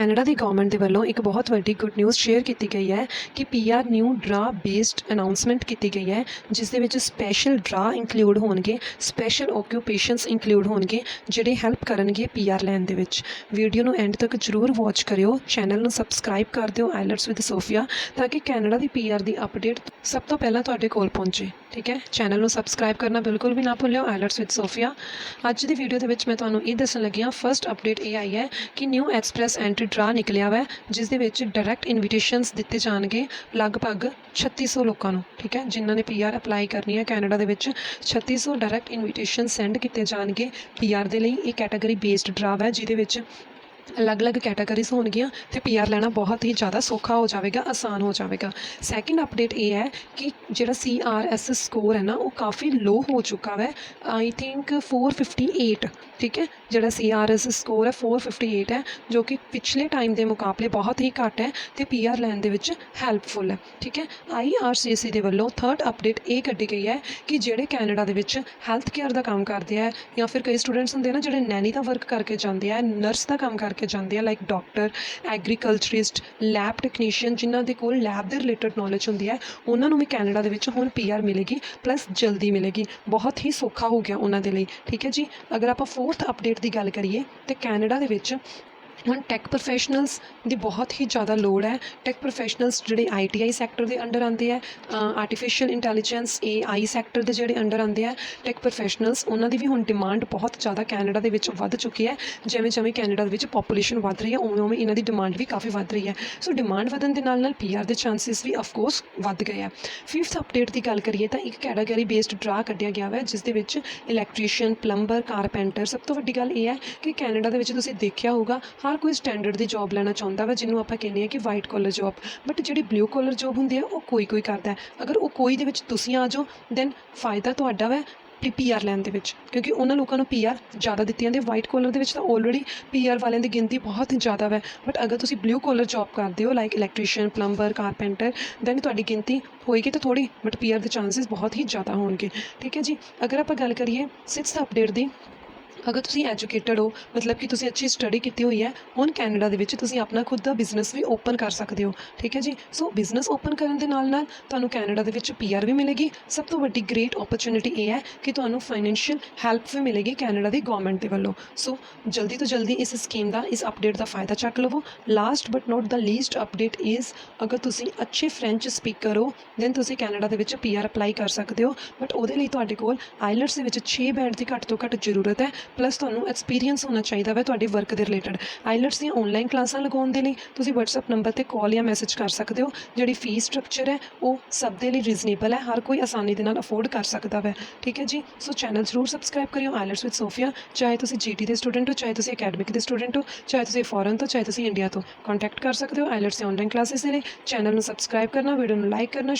Canada ਦੀ government ਦੇ ਵੱਲੋਂ ਇੱਕ ਬਹੁਤ ਵੱਡੀ ਗੁੱਡ ਨਿਊਜ਼ ਸ਼ੇਅਰ ਕੀਤੀ ਗਈ ਹੈ ਕਿ PR new draw based announcement ਕੀਤੀ ਗਈ ਹੈ, ਜਿਸ ਦੇ ਵਿੱਚ ਸਪੈਸ਼ਲ ਡਰਾ ਇਨਕਲੂਡ ਹੋਣਗੇ ਸਪੈਸ਼ਲ ਓਕਿਊਪੇਸ਼ਨਸ ਇਨਕਲੂਡ ਹੋਣਗੇ, ਜਿਹੜੇ ਹੈਲਪ ਕਰਨਗੇ ਪੀਆਰ ਲੈਣ ਦੇ ਵਿੱਚ। ਵੀਡੀਓ ਨੂੰ ਐਂਡ ਤੱਕ ਜਰੂਰ ਵਾਚ ਕਰਿਓ ਚੈਨਲ ਨੂੰ ਸਬਸਕ੍ਰਾਈਬ ਕਰ ਦਿਓ ਆਈਲੈਟਸ ਵਿਦ ਸੋਫੀਆ ਤਾਂ ਕਿ ਕੈਨੇਡਾ ਦੀ ਪੀਆਰ ਦੀ ਅਪਡੇਟ ਸਭ ਤੋਂ ਪਹਿਲਾਂ ਤੁਹਾਡੇ ਕੋਲ ਪਹੁੰਚੇ, ਠੀਕ ਹੈ? ਚੈਨਲ ਨੂੰ ਸਬਸਕ੍ਰਾਈਬ ਕਰਨਾ ਬਿਲਕੁਲ ਵੀ ਨਾ ਭੁੱਲਿਓ ਆਈਲੈਟਸ ਵਿਦ ਸੋਫੀਆ ਅੱਜ ਦੀ ਵੀਡੀਓ ਦੇ ਵਿੱਚ ਮੈਂ ਤੁਹਾਨੂੰ ਇਹ ਦੱਸਣ ਲੱਗੀ ਹਾਂ ਫਰਸਟ ਅਪਡੇਟ ਇਹ ਆਈ ਹੈ ਕਿ ਨਿਊ ਐਕਸਪ੍ਰੈਸ ਐਂਟਰੀ ਡਰਾ ਨਿਕਲਿਆ ਹੋਇਆ ਜਿਸ ਦੇ ਵਿੱਚ ਡਾਇਰੈਕਟ ਇਨਵੀਟੇਸ਼ਨਸ ਦਿੱਤੇ ਜਾਣਗੇ ਲਗਭਗ 3600 ਲੋਕਾਂ ਨੂੰ, ਠੀਕ ਹੈ? ਜਿਨ੍ਹਾਂ ਨੇ ਪੀਆਰ ਅਪਲਾਈ ਕਰਨੀ ਹੈ ਕੈਨੇਡਾ ਦੇ ਵਿੱਚ 3600 ਡਾਇਰੈਕਟ ਇਨਵੀਟੇਸ਼ਨ ਸੈਂਡ ਕੀਤੇ ਜਾਣਗੇ ਪੀਆਰ ਦੇ ਲਈ। ਇਹ ਕੈਟਾਗਰੀ ਬੇਸਡ ਡਰਾ ਹੈ ਜਿਹਦੇ ਵਿੱਚ ਅਲੱਗ-ਅਲੱਗ ਕੈਟਾਗਰੀਜ਼ ਹੋਣਗੀਆਂ ਤੇ ਪੀਆਰ ਲੈਣਾ ਬਹੁਤ ਹੀ ਜ਼ਿਆਦਾ ਸੌਖਾ ਹੋ ਜਾਵੇਗਾ, ਆਸਾਨ ਹੋ ਜਾਵੇਗਾ। ਸੈਕਿੰਡ ਅਪਡੇਟ ਇਹ ਹੈ ਕਿ ਜਿਹੜਾ ਸੀਆਰਐਸ ਸਕੋਰ ਹੈ ਨਾ, ਉਹ ਕਾਫੀ ਲੋ ਹੋ ਚੁੱਕਾ ਹੈ ਆਈ ਥਿੰਕ 458 ਠੀਕ ਹੈ? ਜਿਹੜਾ ਸੀਆਰਐਸ ਸਕੋਰ ਹੈ 458 ਹੈ, ਜੋ ਕਿ ਪਿਛਲੇ ਟਾਈਮ ਦੇ ਮੁਕਾਬਲੇ ਬਹੁਤ ਹੀ ਘੱਟ ਹੈ ਤੇ ਪੀਆਰ ਲੈਣ ਦੇ ਵਿੱਚ ਹੈਲਪਫੁਲ ਹੈ, ਠੀਕ ਹੈ? ਆਈਆਰਸੀਸੀ ਦੇ ਵੱਲੋਂ ਥਰਡ ਅਪਡੇਟ ਇਹ ਕੱਢੀ ਗਈ ਹੈ ਕਿ ਜਿਹੜੇ ਕੈਨੇਡਾ ਦੇ ਵਿੱਚ ਹੈਲਥ ਕੇਅਰ ਦਾ ਕੰਮ ਕਰਦੇ ਆ ਜਾਂ ਫਿਰ ਕਈ ਸਟੂਡੈਂਟਸ ਹੁੰਦੇ ਆ ਨਾ, ਜਿਹੜੇ ਨੈਨੀ ਦਾ ਵਰਕ ਕਰਕੇ ਜਾਂਦੇ ਆ ਨਰਸ ਦਾ ਕੰਮ ਕਰਕੇ ਜਾਂਦੇ ਆ like doctor agriculturist lab technician ਜਿਨ੍ਹਾਂ ਦੇ ਕੋਲ ਲੈਬ ਦੇ ਰਿਲੇਟਡ ਨੌਲੇਜ ਹੁੰਦੀ ਹੈ, ਉਹਨਾਂ ਨੂੰ ਵੀ ਕੈਨੇਡਾ ਦੇ ਵਿੱਚ ਹੁਣ ਪੀਆਰ ਮਿਲੇਗੀ ਪਲੱਸ ਜਲਦੀ ਮਿਲੇਗੀ। ਬਹੁਤ ਹੀ ਸੌਖਾ ਹੋ ਗਿਆ ਉਹਨਾਂ ਦੇ ਲਈ, ਠੀਕ ਹੈ ਜੀ? ਅਗਰ ਆਪਾਂ ਫੋਰਥ ਅਪਡੇਟ ਦੀ ਗੱਲ ਕਰੀਏ, ਤੇ ਕੈਨੇਡਾ ਦੇ ਵਿੱਚ ਹੁਣ ਟੈਕ ਪ੍ਰੋਫੈਸ਼ਨਲਸ ਦੀ ਬਹੁਤ ਹੀ ਜ਼ਿਆਦਾ ਲੋੜ ਹੈ। ਟੈਕ ਪ੍ਰੋਫੈਸ਼ਨਲਸ ਜਿਹੜੇ ਆਈਟੀਆਈ ਸੈਕਟਰ ਦੇ ਅੰਡਰ ਆਉਂਦੇ ਆ ਆਰਟੀਫੀਸ਼ੀਅਲ ਇੰਟੈਲੀਜੈਂਸ ਏਆਈ ਸੈਕਟਰ ਦੇ ਜਿਹੜੇ ਅੰਡਰ ਆਉਂਦੇ ਆ ਟੈਕ ਪ੍ਰੋਫੈਸ਼ਨਲਸ ਉਹਨਾਂ ਦੀ ਵੀ ਹੁਣ ਡਿਮਾਂਡ ਬਹੁਤ ਜ਼ਿਆਦਾ ਕੈਨੇਡਾ ਦੇ ਵਿੱਚ ਵੱਧ ਚੁੱਕੀ ਹੈ। ਜਿਵੇਂ ਜਿਵੇਂ ਕੈਨੇਡਾ ਦੇ ਵਿੱਚ ਪੋਪੂਲੇਸ਼ਨ ਵੱਧ ਰਹੀ ਹੈ, ਉਵੇਂ ਉਵੇਂ ਇਹਨਾਂ ਦੀ ਡਿਮਾਂਡ ਵੀ ਕਾਫੀ ਵੱਧ ਰਹੀ ਹੈ। ਸੋ ਡਿਮਾਂਡ ਵਧਣ ਦੇ ਨਾਲ ਨਾਲ ਪੀਆਰ ਦੇ ਚਾਂਸਸ ਵੀ ਆਫ ਕੋਰਸ ਵੱਧ ਗਏ ਆ। ਫਿਫਥ ਅਪਡੇਟ ਦੀ ਗੱਲ ਕਰੀਏ ਤਾਂ ਇੱਕ ਕੈਟਾਗਰੀ ਬੇਸਡ ਡਰਾ ਕੱਢਿਆ ਗਿਆ ਹੈ ਜਿਸ ਦੇ ਵਿੱਚ ਇਲੈਕਟ੍ਰੀਸ਼ੀਅਨ ਪਲੰਬਰ ਕਾਰਪੈਂਟਰ ਸਭ ਤੋਂ ਵੱਡੀ ਗੱਲ ਇਹ ਹੈ ਕਿ ਕੈਨੇਡਾ ਦੇ ਵਿੱਚ ਤੁਸੀਂ ਦੇਖਿਆ ਹੋਊਗਾ ਹਰ ਕੋਈ ਸਟੈਂਡਰਡ ਦੀ ਜੌਬ ਲੈਣਾ ਚਾਹੁੰਦਾ ਵਾ, ਜਿਹਨੂੰ ਆਪਾਂ ਕਹਿੰਦੇ ਆ ਕਿ ਵਾਈਟ ਕਾਲਰ ਜੌਬ ਬਟ ਜਿਹੜੀ ਬਲੂ ਕਾਲਰ ਜੌਬ ਹੁੰਦੀ ਹੈ ਉਹ ਕੋਈ ਕੋਈ ਕਰਦਾ ਹੈ। ਅਗਰ ਉਹ ਕੋਈ ਦੇ ਵਿੱਚ ਤੁਸੀਂ ਆ ਜਾਓ ਦੈਨ ਫਾਇਦਾ ਤੁਹਾਡਾ ਵਾ ਪੀਆਰ ਲੈਣ ਦੇ ਵਿੱਚ। ਕਿਉਂਕਿ ਉਹਨਾਂ ਲੋਕਾਂ ਨੂੰ ਪੀਆਰ ਜ਼ਿਆਦਾ ਦਿੱਤੀ ਜਾਂਦੀ ਹੈ ਵਾਈਟ ਕਾਲਰ ਦੇ ਵਿੱਚ ਤਾਂ ਆਲਰੇਡੀ ਪੀਆਰ ਵਾਲਿਆਂ ਦੀ ਗਿਣਤੀ ਬਹੁਤ ਹੀ ਜ਼ਿਆਦਾ ਹੈ ਬਟ ਅਗਰ ਤੁਸੀਂ ਬਲੂ ਕਾਲਰ ਜੌਬ ਕਰਦੇ ਹੋ like electrician plumber carpenter then ਤੁਹਾਡੀ ਗਿਣਤੀ ਹੋਏਗੀ ਤਾਂ ਥੋੜੀ ਬਟ ਪੀਆਰ ਦੇ ਚਾਂਸਸ ਬਹੁਤ ਹੀ ਜ਼ਿਆਦਾ ਹੋਣਗੇ। ਠੀਕ ਹੈ ਜੀ? ਅਗਰ ਆਪਾਂ ਗੱਲ ਕਰੀਏ ਸਿਕਸਥ ਅਪਡੇਟ ਦੀ ਅਗਰ ਤੁਸੀਂ ਐਜੂਕੇਟਿਡ ਹੋ, ਮਤਲਬ ਕਿ ਤੁਸੀਂ ਅੱਛੀ ਸਟੱਡੀ ਕੀਤੀ ਹੋਈ ਹੈ, ਹੁਣ ਕੈਨੇਡਾ ਦੇ ਵਿੱਚ ਤੁਸੀਂ ਆਪਣਾ ਖੁਦ ਦਾ ਬਿਜ਼ਨਸ ਵੀ ਓਪਨ ਕਰ ਸਕਦੇ ਹੋ, ਠੀਕ ਹੈ ਜੀ? ਸੋ ਬਿਜ਼ਨਸ ਓਪਨ ਕਰਨ ਦੇ ਨਾਲ ਨਾਲ ਤੁਹਾਨੂੰ ਕੈਨੇਡਾ ਦੇ ਵਿੱਚ ਪੀਆਰ ਵੀ ਮਿਲੇਗੀ। ਸਭ ਤੋਂ ਵੱਡੀ ਗ੍ਰੇਟ ਓਪਰਚ्युनिटी ਇਹ ਹੈ ਕਿ ਤੁਹਾਨੂੰ ਫਾਈਨੈਂਸ਼ੀਅਲ ਹੈਲਪ ਵੀ ਮਿਲੇਗੀ ਕੈਨੇਡਾ ਦੀ ਗਵਰਨਮੈਂਟ ਦੇ ਵੱਲੋਂ। ਸੋ ਜਲਦੀ ਤੋਂ ਜਲਦੀ ਇਸ ਸਕੀਮ ਦਾ, ਇਸ ਅਪਡੇਟ ਦਾ ਫਾਇਦਾ ਚੱਕ ਲਵੋ। Last but not the least update is ਅਗਰ ਤੁਸੀਂ ਅੱਛੇ ਫ੍ਰੈਂਚ ਸਪੀਕਰ ਹੋ ਦੈਨ ਤੁਸੀਂ ਕੈਨੇਡਾ ਦੇ ਵਿੱਚ ਪੀਆਰ ਅਪਲਾਈ ਕਰ ਸਕਦੇ ਹੋ। ਬਟ ਉਹਦੇ ਲਈ ਤੁਹਾਡੇ ਕੋਲ ਆਈਲਟਸ ਦੇ ਵਿੱਚ 6 ਬੈਂਡ ਦੀ ਘੱਟ ਤੋਂ ਘੱਟ ਜ਼ਰੂਰਤ ਹੈ। ਪਲੱਸ ਤੁਹਾਨੂੰ ਐਕਸਪੀਰੀਅੰਸ ਹੋਣਾ ਚਾਹੀਦਾ ਹੈ ਤੁਹਾਡੇ ਵਰਕ ਦੇ ਰਿਲੇਟਡ ਆਈਲਟਸ ਦੀਆਂ ਆਨਲਾਈਨ ਕਲਾਸਾਂ ਲਗਾਉਣ ਦੇ ਲਈ ਤੁਸੀਂ WhatsApp ਨੰਬਰ ਤੇ ਕਾਲ ਜਾਂ ਮੈਸੇਜ ਕਰ ਸਕਦੇ ਹੋ। ਜਿਹੜੀ ਫੀਸ ਸਟਰਕਚਰ ਹੈ, ਉਹ ਸਭ ਦੇ ਲਈ ਰੀਜ਼ਨੇਬਲ ਹੈ। ਹਰ ਕੋਈ ਆਸਾਨੀ ਦੇ ਨਾਲ ਅਫੋਰਡ ਕਰ ਸਕਦਾ ਹੈ ਠੀਕ ਹੈ ਜੀ? ਸੋ ਚੈਨਲ ਜ਼ਰੂਰ ਸਬਸਕ੍ਰਾਈਬ ਕਰਿਓ ਆਈਲਟਸ ਵਿਦ ਸੋਫੀਆ ਚਾਹੇ ਤੁਸੀਂ ਜੀਟੀ ਦੇ ਸਟੂਡੈਂਟ ਹੋ, ਚਾਹੇ ਤੁਸੀਂ ਅਕੈਡਮਿਕ ਦੇ ਸਟੂਡੈਂਟ ਹੋ, ਚਾਹੇ ਤੁਸੀਂ ਫੋਰਨ ਤੋਂ, ਚਾਹੇ ਤੁਸੀਂ ਇੰਡੀਆ ਤੋਂ। ਕੰਟੈਕਟ ਕਰ ਸਕਦੇ ਹੋ ਆਈਲਟਸ ਦੇ ਆਨਲਾਈਨ ਕਲਾਸਿਸ ਦੇ ਲਈ। ਚੈਨਲ ਨੂੰ ਸਬਸਕ੍ਰਾਈਬ ਕਰਨਾ ਵੀਡੀਓ ਨੂੰ ਲਾਈਕ ਕਰਨਾ